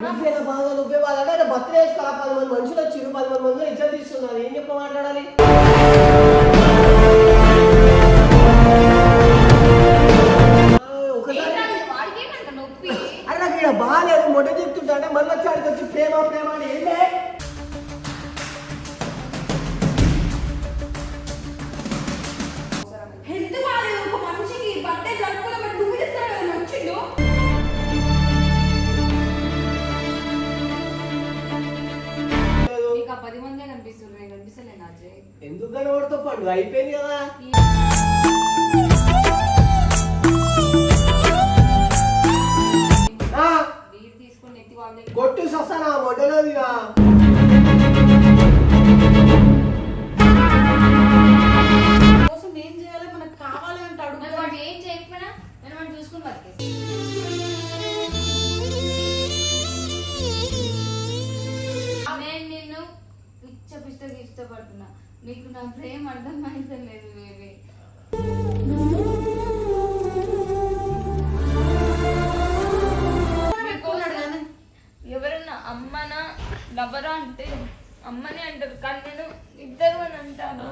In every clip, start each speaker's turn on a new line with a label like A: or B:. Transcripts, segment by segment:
A: నువ్వే బాధ నువ్వే బాధ. అంటే బర్త్డే వేసుకోవాలి పది మంది మనుషులు వచ్చిరు పది మంది మంది ఇజ్జత్ తీస్తున్నారు. ఏం చెప్ప మాట్లాడాలి? అరే నాకు ఇక్కడ బాగాలేదు. మొట్ట చెప్తుంటా అంటే మళ్ళీ వచ్చి ఆడికి వచ్చి ప్రేమ ప్రేమ అని ఏంటే ఎందుకు కనబడుతూ పండు అయిపోయింది కదా. కొట్టు సస్తానా మొట్టలో దిగా
B: కోసం ఏం చేయాలి? మనకు కావాలి అంటాడు.
C: వాడు ఏం చేయకపోయినా నేను చూసుకుని బతికేసి నీకు నా ప్రేమ అర్థమైతే లేదు బేబీ ఎవరన్నా అమ్మనా లవరా అంటే అమ్మని అంటారు కానీ నేను ఇద్దరు అని అంటాను.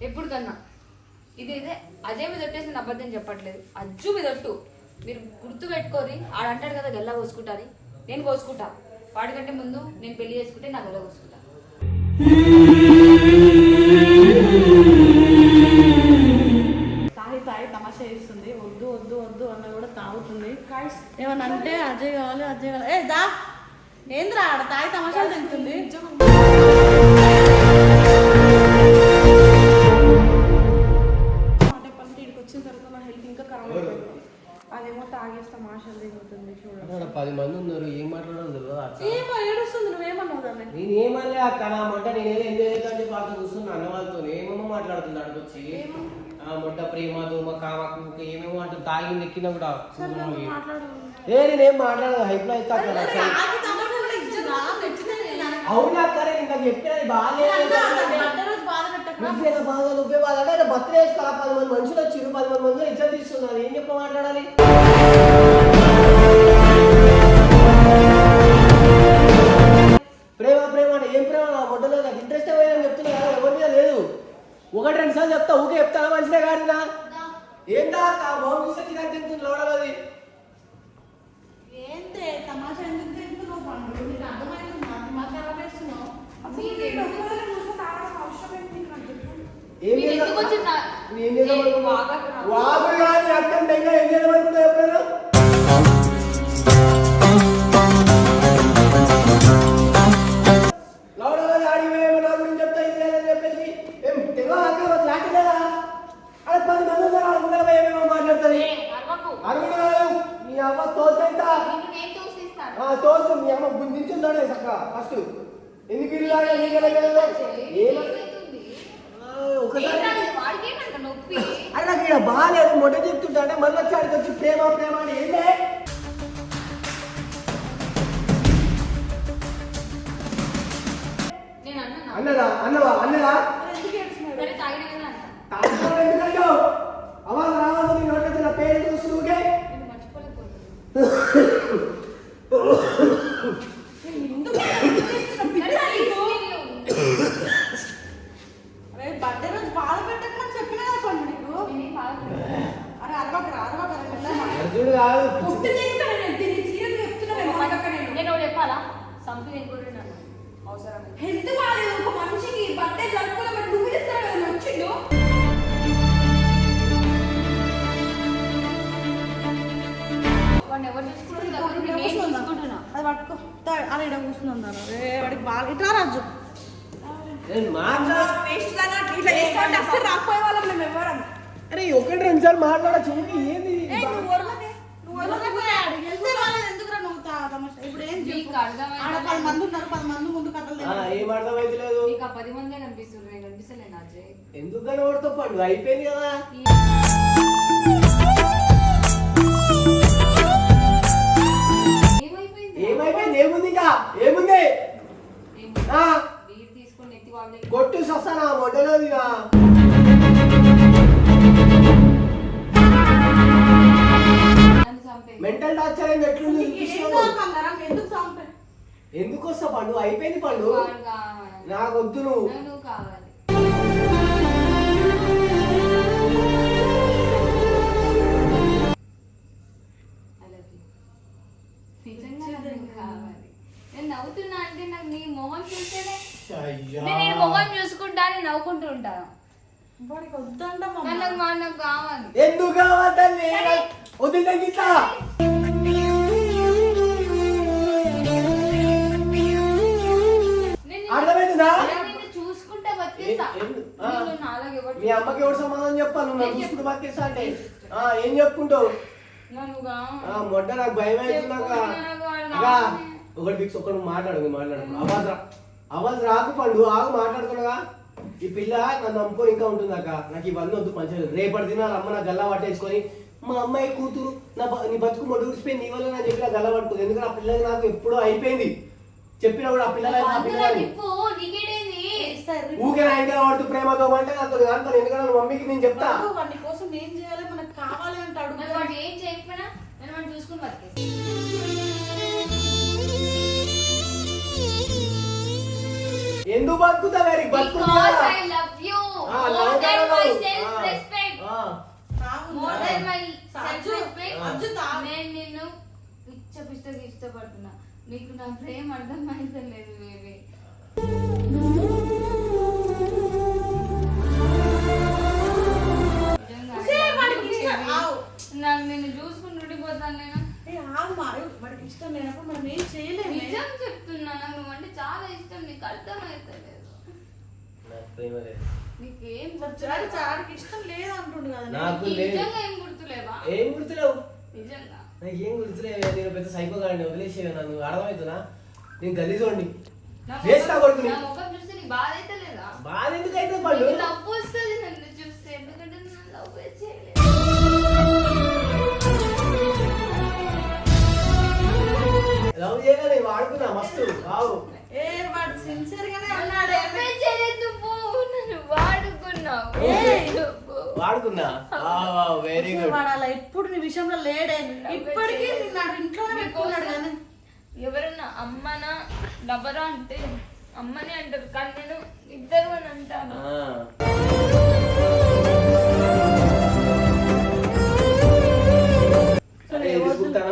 C: ఎప్పుడు కన్నా. ఇది ఇదే అదే మీద నేను అబద్ధం చెప్పట్లేదు. అజ్జు మీద మీరు గుర్తు పెట్టుకోరి ఆడంటాడు కదా గల్లా కోసుకుంటారు నేను కోసుకుంటా. వాడికంటే ముందు నేను పెళ్ళి చేసుకుంటే నా గల్ల కోసుకుంటా.
B: తాగి తాగి తమాషా చేస్తుంది. వద్దు వద్దు వద్దు అన్న కూడా తాగుతుంది. ఏమన్నా అంటే అజయ్ కావాలి అజయ్ కావాలి. ఏ దా. ఏంద్రా ఆడ తాగి తమాషాలు తింటుంది?
A: ప్రేమ దోమ కామకు ఏమేమో అంటూ తాగి నెక్కినా కూడా ఏ నేనేం మాట్లాడదు హైప్లో అయితే అక్కడ అవునా నేను ఇంకా చెప్పినది బాగాలేదు
B: బాధ పెట్టకు
A: నువ్వే బాధ. అంటే బర్త్డే వేసుకోవాలి పది మంది మనుషులు వచ్చిరు పది మంది మంది ఇజ్జత్ తీస్తున్నారు ఏం చెప్ప మాట్లాడాలి? ఒకటి రెండు సార్లు చెప్తా ఊకే చెప్తానా మంచిదే కాదునా ఏంటా మౌన్ చూస్తే తినకు తింటుంది లోడలది గుంజించుందాడే చక్క ఫస్ట్ ఎందుకు ఇల్లు లాగా అరే నాకు ఇక్కడ బాగాలేదు మొట్ట చెప్తుంటా అంటే మళ్ళీ వచ్చి వచ్చి ప్రేమ ప్రేమ అని. ఏంటే
C: నేను అన్నా
A: అన్నదా? అన్నవా? అన్నదా?
B: పట్టుకో తా- అరే ఇక్కడ కూర్చుందా రే వాడికి బాగా ఇట్లా రాజు. రాకపోయే వాళ్ళం మేము ఎవరం.
A: అరే ఒకటి రెండు సార్లు మాట్లాడచ్చు ఏంది
B: ఒరవకే. నువ్వు ఒరవకే.
A: అయిపోయింది. ఏముంది ఇంకా? ఏముంది?
C: కొట్టు సస్తానా? మొట్టలోదిగా
A: మెంటల్ టార్చర్ అయింది ఎట్లుంది? ఎందుకు వస్తా పండు? అయిపోయింది పండు. నాకు వద్దు నువ్వు.
B: వాడికి వద్దంట
C: కానీ నాకు మా కావాలి
A: ఎందుకు వదిలే గీత. అర్థమైందా?
C: చూసుకుంటా బతికేస్తా.
A: అమ్మకి ఎవరు సమాధానం చెప్పాలి? నువ్వు నన్ను
C: నేను
A: చూసుకుంటూ బతికేస్తా అంటే. ఆ, ఏం చెప్పుకుంటావు? మొట్ట నాకు భయం
C: కావాలి.
A: ఒకటి ఫిక్స్ ఒకటి మాట్లాడు మాట్లాడు. అవాజ్ రా. అవాజ్ రాకు పండు ఆగు మాట్లాడుతున్నాగా. ఈ పిల్ల నన్ను నమ్ముకొని ఇంకా ఉంటుంది అక్క. నాకు ఇవన్నీ వద్దు పంచాలి. రేపటి దినాలు అమ్మ నా గల్లా పట్టేసుకొని మా అమ్మాయి కూతురు నా బ- నీ బతుకు మొడ్డు ఊడిపోయింది నీ వల్ల నా చెప్పిన గల్లా పట్టుకుంది ఎందుకంటే ఆ పిల్లకి నాకు ఎప్పుడో అయిపోయింది. చెప్పినా కూడా ఆ పిల్లల ఆ ఊకే నా ఇంట్లో పడుతూ ప్రేమతో అంటే నాతో కాదు ఎందుకంటే నా మమ్మీకి నేను చెప్తా.
B: వాడు కోసం ఏం చేయాలి మనకు కావాలి అంటాడు
C: ఏం చేయకపోయినా చూసుకుని బతికేస్తా
A: ఎందుకు బతుకుతా వేరే బతుకుతా
C: Because I love you
A: ఆ, లవ్ కాదు.
C: my
A: ఆ,
C: self-respect.
A: ఆ.
C: my
B: Ajju,
C: self-respect.
B: అజ్జు తాగు.
C: నేను నిన్ను పిచ్చ పిచ్చగా ఇష్టపడుతున్నా నీకు నా ప్రేమ అర్థమైతే లేదు బేబీ. నాకు నిన్ను చూసుకుని ఉండిపోతాను నేను
B: ఏ, ఆగు మా, వాడికి ఇష్టం లేనప్పుడు మనం ఏం చేయలేము.
C: నిజం చెప్తున్నా నాకు నువ్వంటే చాలా ఇష్టం నీకు అర్థమైతే లేదు.
A: నాకు
B: వాడికి ఇష్టం లేదు అంటుండు కదా
A: నాకు.
C: నీకు
A: లేదు.
C: నిజంగా ఏం గుర్తులేవా
A: ఏం గుర్తులేవు
C: నిజంగా.
A: నాకు ఏం గుర్తులేవు నేను పెద్ద సైకో గాడిని వదిలేసేవి నన్ను అర్థమవుతున్నా నేను గలీజోండి
C: నా
A: వేస్తా
C: ముఖం-
A: కొడుకుని.
C: నా ముఖం చూస్తే నీకు బాధ అయితే లేదా?
A: బాధ ఎందుకు అయితే పళ్ళు?
C: నీకు నవ్వు వస్తుంది నన్ను. లవ్
A: నేను వాడుకున్నా మస్తు. వావు.
B: ఏ వాడు సిన్సియర్ గానే అన్నాడే.
C: లవ్వే చేయలేదు నువ్వు నన్ను వాడుకున్నావు.
A: వాడుకున్నా? వెరీ గుడ్
B: వాడు అలా ఎప్పుడు నీ విషయంలో లేడే. ఇప్పటికీ నిన్ను ఇంట్లోనే పెట్టుకున్నాడు కానీ
C: ఎవరన్నా అమ్మనా లవరా అంటే అమ్మని అంటారు కానీ నేను ఇద్దరు అని అంటాను.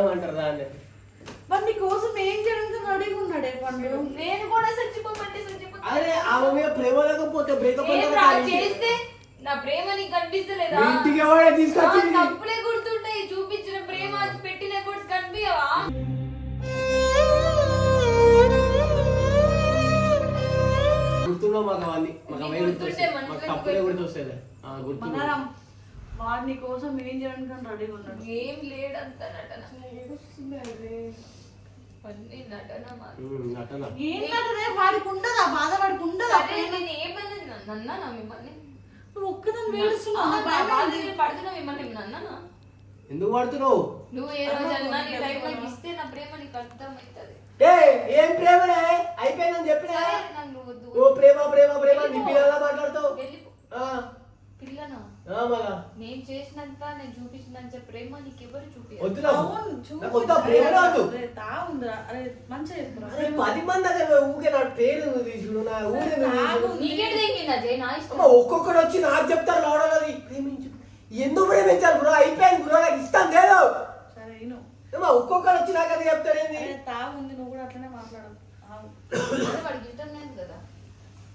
A: అంటారు దాన్ని.
B: నీ కోసం ఏం చేయడానికి రెడీగా ఉన్నాడే పండు.
C: నేను కూడా చచ్చిపోమంటే చచ్చిపోతాను
A: అరే ఆమె మీద ప్రేమ లేకపోతే బ్రేకప్
C: ఏంట్రా, చేస్తే నా ప్రేమ నీకు కనిపిస్తలేదా?
A: ఇంటికి ఎవడే తీసుకొచ్చి
C: ఆ, తప్పులే గుర్తుంటాయి చూపించిన ప్రేమ అది పెట్టిన ఎఫర్ట్స్ కనిపించవా
A: గుర్తుండవు మాకు అవన్నీ మాకు అవే
C: గుర్తుంటే
A: గుర్తొస్తాయి.
C: మనసులో
A: మాకు తప్పులే గుర్తొస్తాయి ఆ, గుర్తుండవు
B: బంగారం వాడు నీ కోసం ఏం చేయడానికి రెడీగా ఉన్నాడు.
C: ఏం లేడంత నటన
B: ఏంటంటే వాడికి ఉండదా? బాధ వాడికి ఉండదా?
C: నేను ఏమన్నది నన్నా నా మిమ్మల్ని?
B: నువ్వు ఒక్కదాన్ని
C: ఆ,
B: వేడుస్తున్నావు
C: పడుతున్నా మిమ్మల్ని నన్నా
A: ఎందుకు పడుతున్నావు?
C: నువ్వు ఏ రోజు అన్నా నీ లైఫ్ నాకు ఇస్తే నా ప్రేమ నీకు అర్థమవుతుంది.
A: ఏ ప్రేమనే? అయిపోయిందని చెప్పినా?
C: నువ్వు
A: ప్రేమ ప్రేమ ప్రేమ. నీ పిల్లలా మాట్లాడతావు. ఆ,
C: పిల్లనా?
A: ఆ,
C: నేను చేసినంత నేను చూపించినంత ప్రేమ నీకెవరు
A: పది మంది దగ్గర ఊకే నా పేరు తీసుడు నా ఊరు
C: తెగింది.
A: ఒక్కొక్కడు వచ్చి నాకు చెప్తారు లోడగది ప్రేమించు. ఎందుకు ప్రేమించాలి బ్రో అయిపోయింది బ్రో నాకు ఇష్టం లేదు. ఒక్కొక్కడు వచ్చి నాకు అది చెప్తాడు ఏంది?
B: అరే తా ఉంది నువ్వు కూడా అట్లనే మాట్లాడదు
C: వాడికి ఇష్టం లేదు కదా.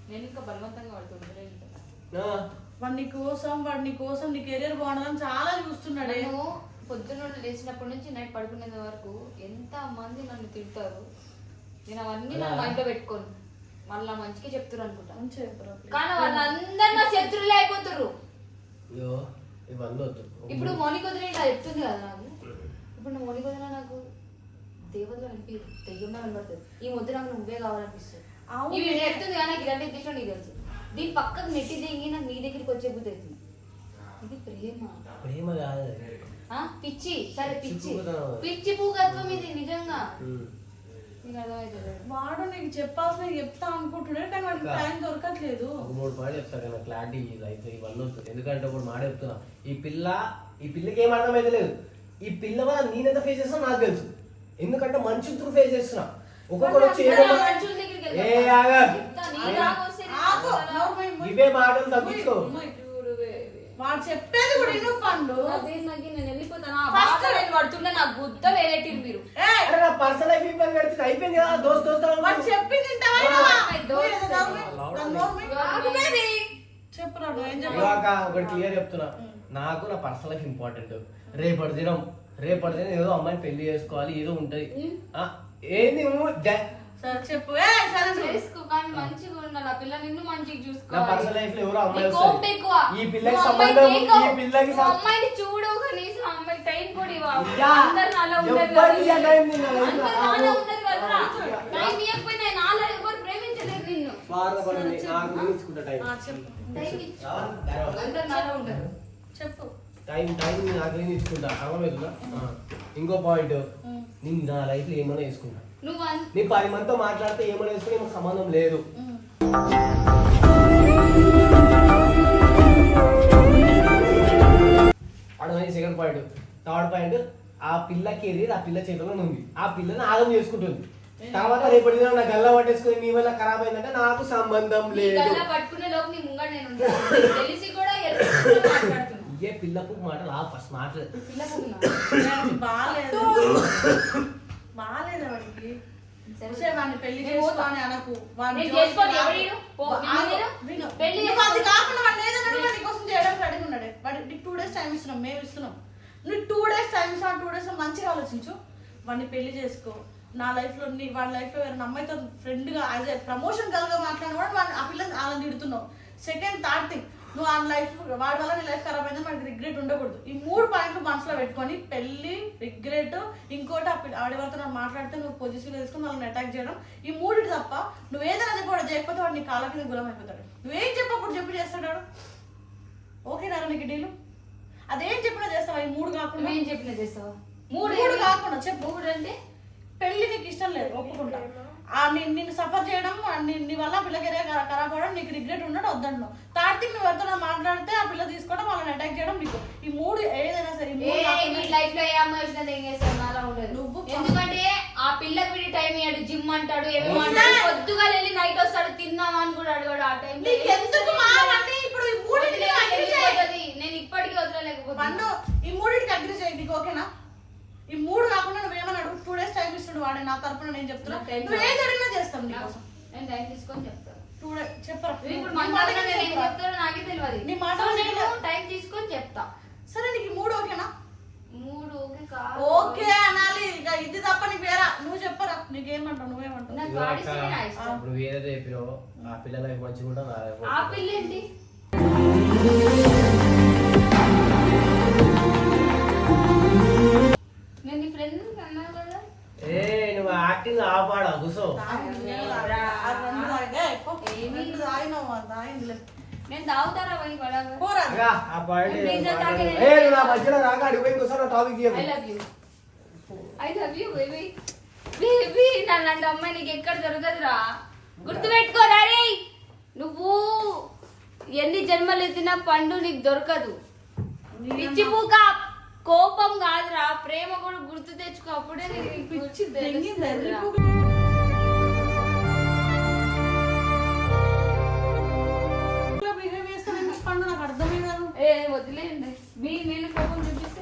C: నేను ఇంకా బలవంతంగా వాడితో ఉండలేను కదా
A: ఆ,
B: వాడు నీ కోసం వాడు నీ కోసం నీ కెరీర్ బాగుండాలని చాలా చూస్తున్నాడే.
C: నేను పొద్దున్న లేచినప్పటి నుంచి నైట్ పడుకునేంత వరకు ఎంత మంది నన్ను తిడతారు? నేను అవన్నీ నా మైండ్లో పెట్టుకోను. మళ్ళీ మంచిగా చెప్తారు అనుకుంటా. కానీ వాళ్ళందరూ నా శత్రువులే అయిపోతారు ఇప్పుడు మౌనిక వదిలే ఇలా చెప్తుంది కదా నాకు. ఇప్పుడు నువ్వు మౌనిక వదిన నాకు దేవతలు అనిపించదు దెయ్యంలో కనబడుతుంది. ఈ ముద్ద నాకు నువ్వే కావాలనిపిస్తుంది. చెప్తుంది కానీ నాకు ఇదంటే ఇష్టం నీకు తెలుసు. దీని పక్కకు నెట్టి దిగి నాకు నీ దగ్గరికి వచ్చే బుద్ధి అవుతుంది. ఇది ప్రేమ.
A: ప్రేమ కాదు.
C: ఆ? పిచ్చి. సరే
A: పిచ్చి
C: పిచ్చి. పూగత్వం ఇది నిజంగా.
B: వాడు నీకు చెప్పాల్సిన చెప్తా అనుకుంటున్నాడు కానీ వాడికి. టైం దొరకట్లేదు.
A: మూడు పాటలు చెప్తా కదా క్లారిటీ అయితే ఇవన్నీ వద్దు. ఎందుకంటే ఇప్పుడు మాట చెప్తున్నా. ఈ పిల్ల ఈ పిల్లకి ఏం అర్థమైతే లేదు. ఈ పిల్ల వల్ల నేనెంత ఫేస్ చేస్తున్నా నాకు తెలుసు. ఎందుకంటే మనుషులతో ఫేస్ చేస్తున్నా. ఒక్కొక్కరు వచ్చి ఏ ఆగా. ఇవే మాటలు తగ్గించుకో.
B: వాడు చెప్పేది కూడా ఇను పండు.
C: నేను వెళ్ళిపోతానా? బాగా నేను పడుతుంటే నా గుద్ద వేరేటిరు మీరు.
B: ఏయ్,
A: అరే నా పర్సనల్ లైఫ్ ఇబ్బంది పెడితే అయిపోయింది కదా దోస్త్ దోస్త్
B: వాడు చెప్పింది
A: ఒకటి క్లియర్ చెప్తున్నా. నాకు నా పర్సనల్ లైఫ్ ఇంపార్టెంట్ రేపటి దినం రేపటి దినం ఏదో అమ్మాయిని పెళ్ళి చేసుకోవాలి ఏదో ఉంటది. ఆ, ఏంది
B: సరే చెప్పు ఏ సరే.
C: చేసుకో కానీ మంచిగా ఉండాలి ఆ పిల్ల నిన్ను మంచిగా
A: నా
C: చూసుకోవాలి
A: పర్సనల్ లైఫ్లో ఎవరో అమ్మాయి
C: నీకు ఓపిక
A: వస్తుంది
C: ఎక్కువ.
A: ఈ పిల్లకి
C: నువ్వు
A: సంబంధం
C: అమ్మాయిని
A: ఈ
C: నీకు-
A: పిల్లకి
C: నువ్వు
A: సం-
C: అమ్మాయిని చూడు కనీసం అమ్మాయి టైం కూడా ఇవ్వవు.
A: యా.
C: అందరు నాలా ఉండరు
A: ఎవ్వరిని
C: కదా.
A: ఆ టైం నీ నాలా
C: అందరు
A: ఉండరు.
C: నాలా ఉండరు కదా.
A: యా.
C: టైం ఇవ్వకపోయినా నాలా ఎవరు ప్రేమించలేరు నిన్ను
A: బాధపడండి నాకు టైం
B: ఆ, చెప్పు
C: టైం ఇచ్చు. అందరు నాలా ఉండరు
B: చెప్పు
A: టైం టైం నాకు ఇచ్చుకుంటా అర్థమవుతుందా ఆ. ఇంకో పాయింట్ నేను నా లైఫ్లో ఏమైనా వేసుకుంటా
C: నువ్వు
A: నీ పది మందితో మాట్లాడితే ఏమైనా వేసుకుని ఏమో సంబంధం లేదు. అడగని సెకండ్ పాయింట్. థర్డ్ పాయింట్ ఆ పిల్ల కెరీర్ ఆ పిల్ల చేతిలో ఉంది. ఆ పిల్లని ఆగం చేసుకుంటుంది. తర్వాత రేపటి దినం నా గల్లా పట్టేసుకుని మీ వల్ల ఖరాబ్ అయిందంటే నాకు సంబంధం లేదు.
C: పట్టుకునే లోపు నీ ముంగడ నేను ఉంటాను. నీకు తెలిసి కూడా ఎరుపుకుంటూ మాట్లాడుతున్నా
A: ఇదే పిల్లకు మాటలు ఆ ఫస్ట్ మాట్లాడు
B: బాగాలేదు. బాగాలేదు వాడికి?
C: సరే.
B: సరే, వాడిని పెళ్ళి
C: నేను పోతా.
B: చేసుకోని అనకు. వాడిని
C: చేసుకోను.
B: పెళ్ళి అది. కాకుండా వాడి కోసం చేయడానికి ఉన్నాడు. వాడికి టూ డేస్ టైం ఇస్తున్నాం మేము ఇస్తున్నాం. నువ్వు టూ డేస్ టైం డేస్ మంచిగా ఆలోచించు. వాడిని పెళ్ళి చేసుకో. నా లైఫ్లో నీ వాడి లైఫ్లో వేరే అమ్మాయితో ఫ్రెండ్గా యాజ్ ఏ ప్రమోషన్ కలగా మాట్లాడిన కూడా వాడిని ఆ పిల్లని వాళ్ళని తిడుతున్నావు. సెకండ్ థర్డ్ థింగ్ నువ్వు ఆ లైఫ్ వాడి వల్ల నీ లైఫ్ ఖరాబ్ అయిందని మనకి రిగ్రెట్ ఉండకూడదు. ఈ మూడు పాయింట్లు మనసులో పెట్టుకొని పెళ్ళి రిగ్రెట్ ఇంకోటి ఆ పిల్ల- ఆడవారితో నాకు మాట్లాడితే నువ్వు పొజిషన్ తీసుకుని వాళ్ళని అటాక్ చేయడం ఈ మూడిటి తప్ప నువ్వు ఏదైనా చెప్పాడు చేయకపోతే వాడు నీ కాళ్ళ కింద గురం అయిపోతాడు నువ్వేం చెప్పప్పుడు చెప్పి చేస్తాడు వాడు? ఓకేనా నీకు డీలు అదేం చెప్పినా చేస్తావా? ఈ మూడు కాకుండా?
C: నువ్వేం చెప్పినా చేస్తావా?
B: మూడు
C: మూడు
B: మూడు కాకుండా చెప్పు.
C: మూడు అంటే?
B: పెళ్ళి నీకు ఇష్టం లేదు ఒప్పుకుంటా. ని- నిన్ను సఫర్ చేయడం ని- వల్ల పిల్లకి ఖరాబ్ అవ్వడం నీకు రిగ్రెట్ ఉండడం వద్దను థర్డ్ థింగ్ నువ్వు ఎవరితో మాట్లాడితే ఆ పిల్ల తీసుకోవడం వాళ్ళని అటాక్ చేయడం నీకు. ఈ మూడు ఏదైనా సరే లైఫ్లో
C: ఏ అమ్మాయి వచ్చినా ఏం చేస్తావు నాలా ఉండదు.
B: నువ్వు
C: ఎందుకంటే ఆ పిల్లకి వీడి టైం ఇయ్యాడు జిమ్ అంటాడు ఏమో. అంటాడు పొద్దుగా వెళ్ళి నైట్ వస్తాడు తిందామా అని కూడా అడగాడు ఆ టైం
B: ఎందుకు ఇప్పుడు ఈ మూడింటికి.
C: నేను ఇప్పటికీ
B: పండు
C: వదలలేకపోతున్నా
B: ఈ మూడింటికి అగ్రి చేయి నీకు ఓకేనా? ఈ మూడు కాకుండా నువ్వేమన్నా అడుగు టూ డేస్ టైం ఇస్తుడు వాడే నా తరపున నేను చెప్తున్నా. నువ్వు ఏది అడిగినా చేస్తాం నీకోసం
C: నేను టైం తీసుకొని చెప్తాను.
B: టూ డే చెప్పరా?
C: ఇప్పుడు
B: నీ
C: మన
B: మాట
C: దగ్గర నేను ఏం
B: చెప్పరా?
C: చెప్తానో నాకే తెలియదు
B: నీ మాట నేను
C: టైం తీసుకొని చెప్తా.
B: సరే నీకు మూడు ఓకేనా?
C: మూడు ఓకే కాదు.
B: ఓకే అనాలి. ఇక ఇది తప్ప నీకు వేరా. నువ్వు చెప్పరా? నీకేమంటావు నువ్వేమంటావు?
C: నాకు వాడి ఇష్టమే నా ఇష్టం.
A: నువ్వు ఏదైతే చెప్పినావో ఆ పిల్ల లైఫ్ మంచిగా ఉంటా నా లైఫ్
C: ఆ పిల్ల ఏంటి నేను నీ ఫ్రెండ్ అన్నావు కదా
A: ఏ నువ్వు యాక్టింగ్ ఆపాడా.
C: నేను తాగుతారా పోయి పడవ
B: పోరా.
A: అగా, ఆ పాయింట్
C: నేను నిజం
A: మాట్లాడు.
C: తాకిన-
A: ఏ నువ్వు నా మధ్యలో రాక అడిగిపోయి ఇంకోసారి టాపిక్
C: ఐ
A: చేయకు
C: love you I love you baby baby నన్ను అమ్మాయి నీకు ఎక్కడ దొరకదురా? గుర్తుపెట్టుకోరా రే నువ్వు ఎన్ని జన్మలు ఎత్తినా పండు నీకు దొరకదు. పిచ్చి పూక. కోపం కాదురా ప్రేమ కూడా గుర్తు తెచ్చుకో అప్పుడే నీకు వదిలేయండి. మీ నేను కోపం చూపిస్తే.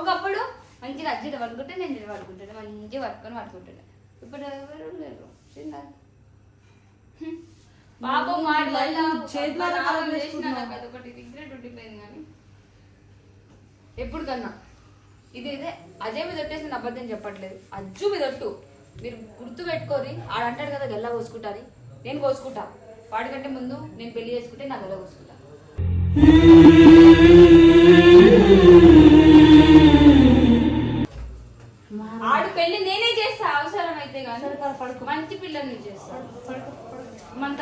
C: ఒకప్పుడు మంచిగా అజ్జిట పడుకుంటే నేను పడుకుంటాను మంచిగా పట్టుకొని పడుకుంటాను. ఇప్పుడు ఎవరు లేరు? చిన్న వాడి వల్ల
B: చేతిలో
C: రిగ్రెట్ ఉండిపోయింది కానీ ఎప్పుడు కన్నా. ఇది ఇదే అదే మీద ఒట్టేసి నేను అబద్ధం చెప్పట్లేదు. అజ్జు మీద ఒట్టు. మీరు గుర్తు పెట్టుకోరి ఆడంటాడు కదా గల్లా కోసుకుంటాని నేను కోసుకుంటా వాడికంటే ముందు నేను పెళ్ళి చేసుకుంటే నా గల్ల కోసుకుంటా
B: పడుకో.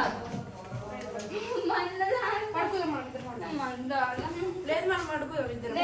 C: మంట మంద
B: పడుకోదాం మనం లేదు మనం పడుకోదాం ఇద్దరం.